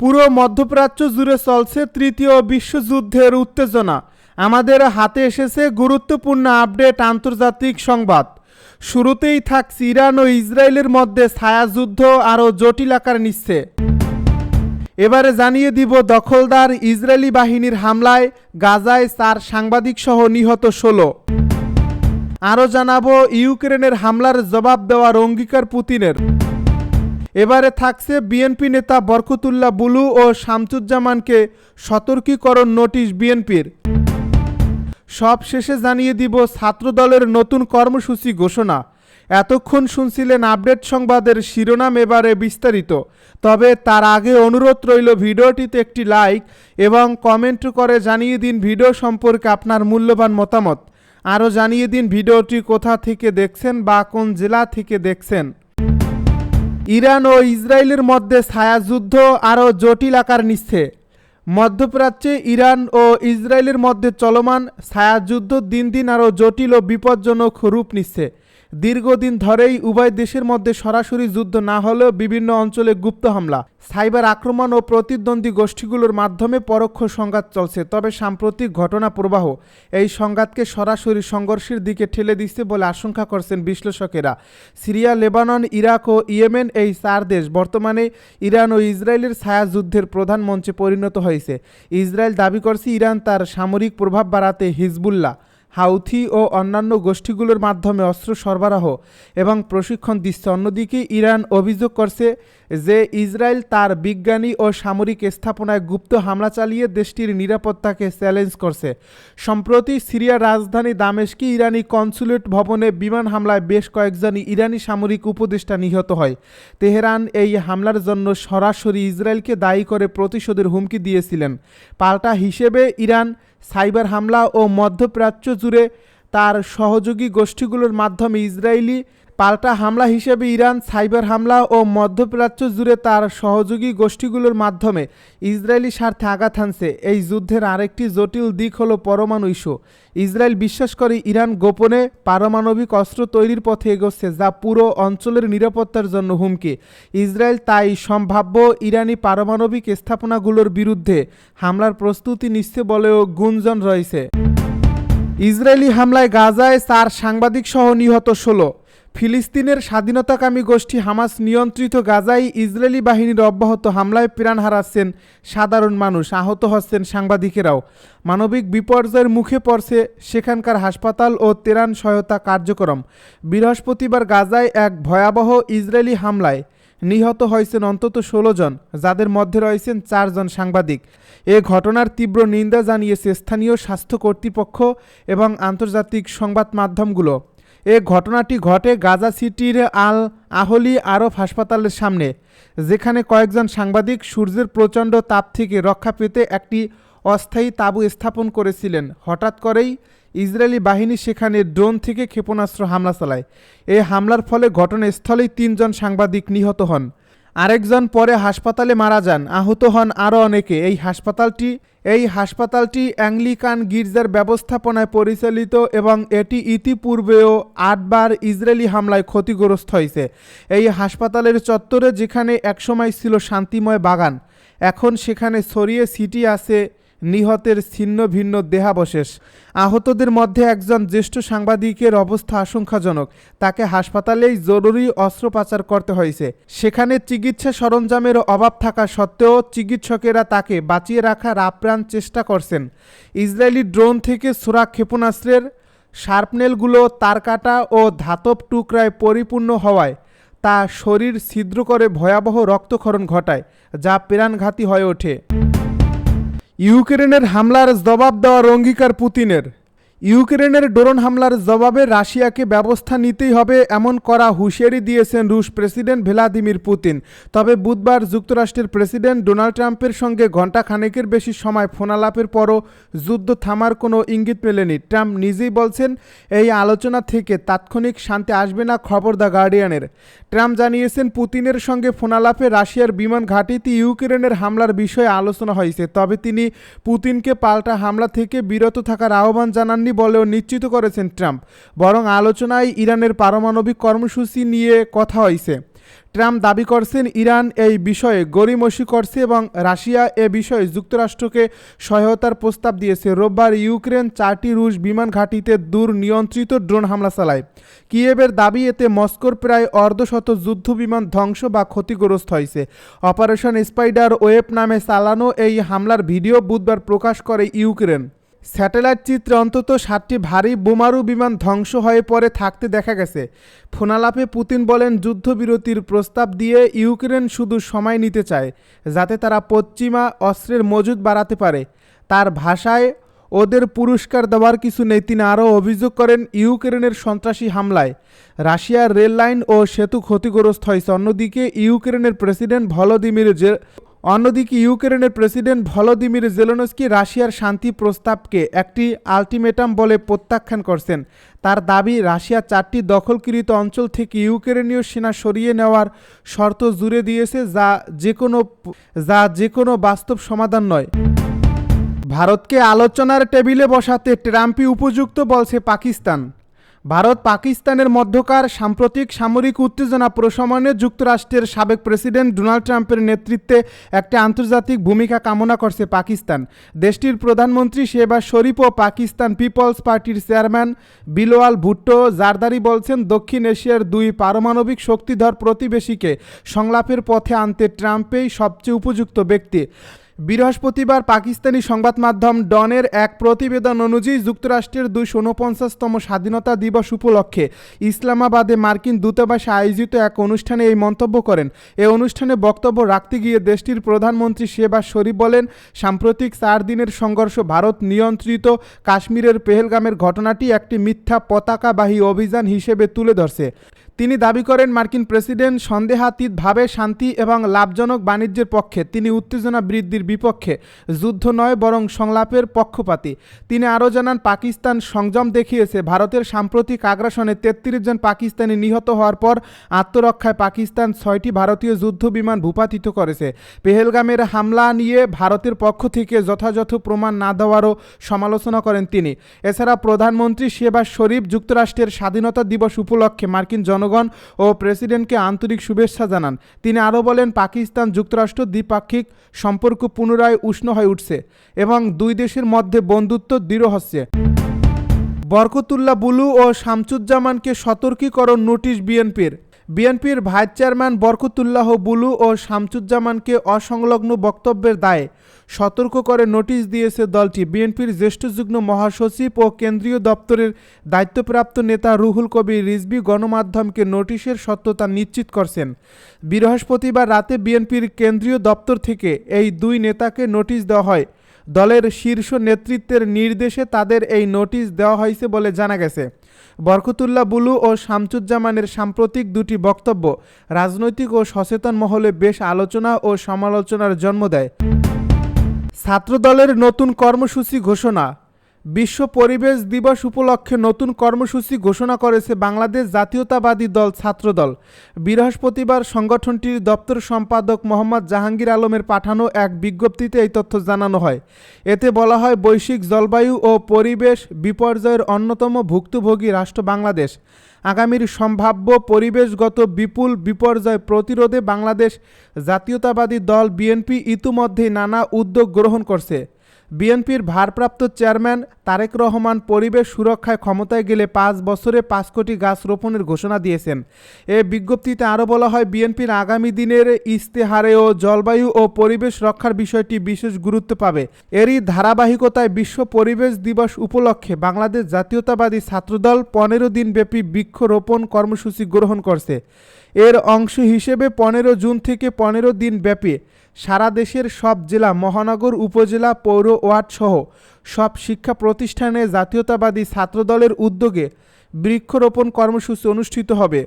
পুরো মধ্যপ্রাচ্য জুড়ে চলছে তৃতীয় বিশ্বযুদ্ধের উত্তেজনা। আমাদের হাতে এসেছে গুরুত্বপূর্ণ আপডেট আন্তর্জাতিক সংবাদ। শুরুতেই থাকছে ইরান ও ইসরায়েলের মধ্যে ছায়াযুদ্ধ আরও জটিল আকার নিচ্ছে। এবারে জানিয়ে দিব দখলদার ইসরায়েলি বাহিনীর হামলায় গাজায় চার সাংবাদিক সহ নিহত ষোলো। আরও জানাব ইউক্রেনের হামলার জবাব দেওয়ার অঙ্গীকার পুতিনের। এবারে থাকছে বিএনপি নেতা বরকতুল্লাহ বুলু ও শামসুজ্জামানকে সতর্কীকরণ নোটিশ বিএনপির। সব শেষে জানিয়ে দিব ছাত্রদলের নতুন কর্মসূচি ঘোষণা। এতক্ষণ শুনছিলেন আপডেট সংবাদের শিরোনাম এবারে বিস্তারিত। তবে তার আগে অনুরোধ রইল ভিডিওটিতে একটি লাইক এবং কমেন্ট করে জানিয়ে দিন ভিডিও সম্পর্কে আপনার মূল্যবান মতামত। আরও জানিয়ে দিন ভিডিওটি কোথা থেকে দেখছেন বা কোন জেলা থেকে দেখছেন। ইরান ও ইসরায়েলের মধ্যে ছায়াযুদ্ধ আরও জটিল আকার নিচ্ছে। মধ্যপ্রাচ্যে ইরান ও ইসরায়েলের মধ্যে চলমান ছায়াযুদ্ধ দিন দিন আরও জটিল ও বিপজ্জনক রূপ নিচ্ছে। দীর্ঘদিন ধরেই উভয় দেশের মধ্যে সরাসরি যুদ্ধ না হলেও বিভিন্ন অঞ্চলে গুপ্ত হামলা, সাইবার আক্রমণ ও প্রতিদ্বন্দ্বী গোষ্ঠীগুলোর মাধ্যমে পরোক্ষ সংঘাত চলছে। তবে সাম্প্রতিক ঘটনা প্রবাহ এই সংঘাতকে সরাসরি সংঘর্ষের দিকে ঠেলে দিচ্ছে বলে আশঙ্কা করছেন বিশ্লেষকেরা। সিরিয়া, লেবানন, ইরাক ও ইয়েমেন এই চার দেশ বর্তমানে ইরান ও ইসরায়েলের ছায়াযুদ্ধের প্রধান মঞ্চে পরিণত হয়েছে। ইসরায়েল দাবি করছে ইরান তার সামরিক প্রভাব বাড়াতে হিজবুল্লাহ হাউথি ও অন্যান্য গোষ্ঠীগুলোর মাধ্যমে অস্ত্র সরবরাহ এবং প্রশিক্ষণ দিচ্ছে। অন্যদিকে ইরান অভিযোগ করছে যে ইসরায়েল তার বিজ্ঞানী ও সামরিক স্থাপনায় গুপ্ত হামলা চালিয়ে দেশটির নিরাপত্তাকে চ্যালেঞ্জ করছে। সম্প্রতি সিরিয়ার রাজধানী দামেশকে ইরানি কনসুলেট ভবনে বিমান হামলায় বেশ কয়েকজন ইরানি সামরিক উপদেষ্টা নিহত হয়। তেহরান এই হামলার জন্য সরাসরি ইসরায়েলকে দায়ী করে প্রতিশোধের হুমকি দিয়েছিলেন। পাল্টা হিসেবে ইরান, সাইবার হামলা ও মধ্যপ্রাচ্য জুড়ে তার সহযোগী গোষ্ঠীগুলোর মাধ্যমে ইসরায়েলি পাল্টা হামলা হিসেবে ইরান, সাইবার হামলা ও মধ্যপ্রাচ্য জুড়ে তার সহযোগী গোষ্ঠীগুলোর মাধ্যমে ইসরায়েলি স্বার্থে আঘাত হানছে। এই যুদ্ধের আরেকটি জটিল দিক হলো পরমাণু ইস্যু। ইসরায়েল বিশ্বাস করে ইরান গোপনে পারমাণবিক অস্ত্র তৈরির পথে এগোচ্ছে, যা পুরো অঞ্চলের নিরাপত্তার জন্য হুমকি। ইসরায়েল তাই সম্ভাব্য ইরানি পারমাণবিক স্থাপনাগুলোর বিরুদ্ধে হামলার প্রস্তুতি নিচ্ছে বলেও গুঞ্জন রয়েছে। ইসরায়েলি হামলায় গাজায় চার সাংবাদিক সহ নিহত ষোলো। ফিলিস্তিনের স্বাধীনতাকামী গোষ্ঠী হামাস নিয়ন্ত্রিত গাজায় ইসরায়েলি বাহিনীর অব্যাহত হামলায় প্রাণ হারাচ্ছেন সাধারণ মানুষ, আহত হচ্ছেন সাংবাদিকেরাও। মানবিক বিপর্যয়ের মুখে পড়ছে সেখানকার হাসপাতাল ও তেরান সহায়তা কার্যক্রম। বৃহস্পতিবার গাজায় এক ভয়াবহ ইসরায়েলি হামলায় নিহত হয়েছেন অন্তত ষোলো জন, যাদের মধ্যে রয়েছেন চারজন সাংবাদিক। এ ঘটনার তীব্র নিন্দা জানিয়েছে স্থানীয় স্বাস্থ্য কর্তৃপক্ষ এবং আন্তর্জাতিক সংবাদ মাধ্যমগুলো। এ ঘটনাটি ঘটে গাজা সিটির আল আহলি আরব হাসপাতালের সামনে, যেখানে কয়েকজন সাংবাদিক সূর্যের প্রচণ্ড তাপ থেকে রক্ষা পেতে একটি অস্থায়ী তাঁবু স্থাপন করেছিলেন। হঠাৎ করেই ইসরায়েলি বাহিনী সেখানে ড্রোন থেকে ক্ষেপণাস্ত্র হামলা চালায়। এই হামলার ফলে ঘটনাস্থলেই তিনজন সাংবাদিক নিহত হন। আরেকজন পরে হাসপাতালে মারা যান। আহত হন আরও অনেকে। এই হাসপাতালটি এই হাসপাতালটি অ্যাংলিকান গির্জার ব্যবস্থাপনায় পরিচালিত এবং এটি ইতিপূর্বেও আটবার ইসরায়েলি হামলায় ক্ষতিগ্রস্ত হয়েছে। এই হাসপাতালের চত্বরে যেখানে একসময় ছিল শান্তিময় বাগান, এখন সেখানে সরিয়ে সিটি আছে নিহতের ছিন্ন ভিন্ন দেহাবশেষ। আহতদের মধ্যে একজন জ্যেষ্ঠ সাংবাদিকের অবস্থা আশঙ্কাজনক। তাকে হাসপাতালেই জরুরি অস্ত্রোপচার করতে হয়েছে। সেখানে চিকিৎসা সরঞ্জামের অভাব থাকা সত্ত্বেও চিকিৎসকেরা তাকে বাঁচিয়ে রাখার আপ্রাণ চেষ্টা করছেন। ইসরায়েলি ড্রোন থেকে ছোড়া ক্ষেপণাস্ত্রের শার্পনেলগুলো তারকাটা ও ধাতব টুকরায় পরিপূর্ণ হওয়ায় তা শরীর ছিদ্র করে ভয়াবহ রক্তক্ষরণ ঘটায়, যা প্রাণঘাতী হয়ে ওঠে। ইউক্রেনের হামলার জবাব দেওয়ার অঙ্গীকার পুতিনের। ইউক্রেনের ড্রোন হামলার জবাবে রাশিয়াকে ব্যবস্থা নিতেই হবে এমন করা হুঁশিয়ারি দিয়েছেন রুশ প্রেসিডেন্ট ভ্লাদিমির পুতিন। তবে বুধবার যুক্তরাষ্ট্রের প্রেসিডেন্ট ডোনাল্ড ট্রাম্পের সঙ্গে ঘণ্টা খানেকের বেশি সময় ফোনালাপের পরও যুদ্ধ থামার কোনো ইঙ্গিত মেলেনি। ট্রাম্প নিজেই বলছেন, এই আলোচনা থেকে তাৎক্ষণিক শান্তি আসবে না খবর দ্য গার্ডিয়ানের। ট্রাম্প জানিয়েছেন, পুতিনের সঙ্গে ফোনালাপে রাশিয়ার বিমান ঘাঁটিতে ইউক্রেনের হামলার বিষয়ে আলোচনা হয়েছে। তবে তিনি পুতিনকে পাল্টা হামলা থেকে বিরত থাকার আহ্বান জানাননি বলেও নিশ্চিত করেছেন ট্রাম্প। বরং আলোচনায় ইরানের পারমাণবিক কর্মসূচি নিয়ে কথা হয়েছে ট্রাম্প দাবি করছেন, ইরান এই বিষয়ে গড়িমসি করছে এবং রাশিয়া এ বিষয়ে যুক্তরাষ্ট্রকে সহায়তার প্রস্তাব দিয়েছে। রোববার ইউক্রেন চারটি রুশ বিমান ঘাঁটিতে দূর নিয়ন্ত্রিত ড্রোন হামলা চালায়। কিয়েভের দাবি, এতে মস্কোর প্রায় অর্ধশত যুদ্ধ বিমান ধ্বংস বা ক্ষতিগ্রস্ত হয়েছে অপারেশন স্পাইডার ওয়েব নামে চালানো এই হামলার ভিডিও বুধবার প্রকাশ করে ইউক্রেন। স্যাটেলাইট চিত্রে অন্তত সাতটি ভারী বোমারু বিমান ধ্বংস হয়ে পড়ে থাকতে দেখা গেছে। ফোনালাপে পুতিন বলেন, যুদ্ধবিরতির প্রস্তাব দিয়ে ইউক্রেন শুধু সময় নিতে চায়, যাতে তারা পশ্চিমা অস্ত্রের মজুদ বাড়াতে পারে। তার ভাষায়, ওদের পুরস্কার দেওয়ার কিছু নেই। তিনি আরও অভিযোগ করেন, ইউক্রেনের সন্ত্রাসী হামলায় রাশিয়ার রেল লাইন ও সেতু ক্ষতিগ্রস্ত হয়েছে। অন্যদিকে, ইউক্রেনের প্রেসিডেন্ট ভলোদিমির অন্যদিকে ইউক্রেনের প্রেসিডেন্ট ভলোদিমির জেলোনস্কি রাশিয়ার শান্তি প্রস্তাবকে একটি আলটিমেটাম বলে প্রত্যাখ্যান করছেন। তার দাবি, রাশিয়া চারটি দখলকৃত অঞ্চল থেকে ইউক্রেনীয় সেনা সরিয়ে নেওয়ার শর্ত জুড়ে দিয়েছে যা যে কোনো যা যে কোনো বাস্তব সমাধান নয়। ভারতকে আলোচনার টেবিলে বসাতে ট্রাম্পই উপযুক্ত বলছে পাকিস্তান। ভারত পাকিস্তানের মধ্যকার সাম্প্রতিক সামরিক উত্তেজনা প্রশমনে যুক্তরাষ্ট্রের সাবেক প্রেসিডেন্ট ডোনাল্ড ট্রাম্পের নেতৃত্বে একটি আন্তর্জাতিক ভূমিকা কামনা করছে পাকিস্তান। দেশটির প্রধানমন্ত্রী শেহবাজ শরীফ ও পাকিস্তান পিপলস পার্টির চেয়ারম্যান বিলোয়াল ভুট্টো জারদারি বলছেন, দক্ষিণ এশিয়ার দুই পারমাণবিক শক্তিধর প্রতিবেশীকে সংলাপের পথে আনতে ট্রাম্পেই সবচেয়ে উপযুক্ত ব্যক্তি। বৃহস্পতিবার পাকিস্তানি সংবাদ মাধ্যম ডনের এক প্রতিবেদন অনুযায়ী যুক্তরাষ্ট্রের দুইশো উনপঞ্চাশতম স্বাধীনতা দিবস উপলক্ষে ইসলামাবাদে মার্কিন দূতাবাসে আয়োজিত এক অনুষ্ঠানে এই মন্তব্য করেন। এ অনুষ্ঠানে বক্তব্য রাখতে গিয়ে দেশটির প্রধানমন্ত্রী শেবাজ শরীফ বলেন, সাম্প্রতিক চার দিনের সংঘর্ষ ভারত নিয়ন্ত্রিত কাশ্মীরের পেহেলগামের ঘটনাটি একটি মিথ্যা পতাকাবাহী অভিযান হিসেবে তুলে ধরছে। তিনি দাবি করেন, মার্কিন প্রেসিডেন্ট সন্দেহাতীতভাবে শান্তি এবং লাভজনক বাণিজ্যের পক্ষে, তিনি উত্তেজনা বৃদ্ধির বিপক্ষে যুদ্ধ নয় বরং সংলাপের পক্ষপাতী। তিনি আরও জানান, পাকিস্তান সংযম দেখিয়েছে, ভারতের সাম্প্রতিক আগ্রাসনে তেত্রিশ জন পাকিস্তানি নিহত হওয়ার পর আত্মরক্ষায় পাকিস্তান ছয়টি ভারতীয় যুদ্ধ বিমান ভূপাতিত করেছে। পেহেলগামের হামলা নিয়ে ভারতের পক্ষ থেকে যথাযথ প্রমাণ না দেওয়ারও সমালোচনা করেন তিনি। এছাড়া প্রধানমন্ত্রী শেবাজ শরীফ যুক্তরাষ্ট্রের স্বাধীনতা দিবস উপলক্ষে মার্কিন জনগণ ও প্রেসিডেন্টকে আন্তরিক শুভেচ্ছা জানান। তিনি আরও বলেন, পাকিস্তান যুক্তরাষ্ট্র দ্বিপাক্ষিক সম্পর্ক পুনরায় উষ্ণ হয়ে উঠছে এবং দুই দেশের মধ্যে বন্ধুত্ব দৃঢ় হচ্ছে। বরকতুল্লাহ বুলু ও শামসুজ্জামানকে সতর্কীকরণ নোটিশ বিএনপির। বিএনপির ভাইস চেয়ারম্যান বরকতুল্লাহ বুলু ও শামসুজ্জামানকে অসংলগ্ন বক্তব্যের দায়ে সতর্ক করে নোটিশ দিয়েছে দলটি। বিএনপির জ্যেষ্ঠ যুগ্ম মহাসচিব ও কেন্দ্রীয় দপ্তরের দায়িত্বপ্রাপ্ত নেতা রুহুল কবির রিজবি গণমাধ্যমকে নোটিশের সত্যতা নিশ্চিত করছেন। বৃহস্পতিবার রাতে বিএনপির কেন্দ্রীয় দপ্তর থেকে এই দুই নেতাকে নোটিশ দেওয়া হয়। দলের শীর্ষ নেতৃত্বের নির্দেশে তাদের এই নোটিশ দেওয়া হয়েছে বলে জানা গেছে। বরকতুল্লাহ বুলু ও শামসুজ্জামানের সাম্প্রতিক দুটি বক্তব্য রাজনৈতিক ও সচেতন মহলে বেশ আলোচনা ও সমালোচনার জন্ম দেয়। ছাত্রদলের নতুন কর্মসূচি ঘোষণা বিশ্ব পরিবেশ দিবস উপলক্ষে নতুন কর্মসূচি ঘোষণা করেছে বাংলাদেশ জাতীয়তাবাদী দল ছাত্রদল। বৃহস্পতিবার সংগঠনটির দপ্তর সম্পাদক মোহাম্মদ জাহাঙ্গীর আলমের পাঠানো এক বিজ্ঞপ্তিতে এই তথ্য জানানো হয়। এতে বলা হয়, বৈশ্বিক জলবায়ু ও পরিবেশ বিপর্যয়ের অন্যতম ভুক্তভোগী রাষ্ট্র বাংলাদেশ। আগামীর সম্ভাব্য পরিবেশগত বিপুল বিপর্যয় প্রতিরোধে বাংলাদেশ জাতীয়তাবাদী দল বিএনপি ইতিমধ্যেই নানা উদ্যোগ গ্রহণ করছে। বিএনপির ভারপ্রাপ্ত চেয়ারম্যান তারেক রহমান পরিবেশ সুরক্ষায় ক্ষমতায় গেলে পাঁচ বছরে পাঁচ কোটি গাছ রোপণের ঘোষণা দিয়েছেন। এ বিজ্ঞপ্তিতে আরও বলা হয়, বিএনপির আগামী দিনের ইস্তেহারেও জলবায়ু ও পরিবেশ রক্ষার বিষয়টি বিশেষ গুরুত্ব পাবে। এরই ধারাবাহিকতায় বিশ্ব পরিবেশ দিবস উপলক্ষে বাংলাদেশ জাতীয়তাবাদী ছাত্রদল পনেরো দিনব্যাপী বৃক্ষরোপণ কর্মসূচি গ্রহণ করছে। এর অংশ হিসেবে পনেরো জুন থেকে পনেরো দিন ব্যাপী সারা দেশের সব জেলা, মহানগর, উপজেলা, পৌর ওয়ার্ড সহ সব শিক্ষা প্রতিষ্ঠানে জাতীয়তাবাদী ছাত্রদলের উদ্যোগে বৃক্ষরোপণ কর্মসূচি অনুষ্ঠিত হবে।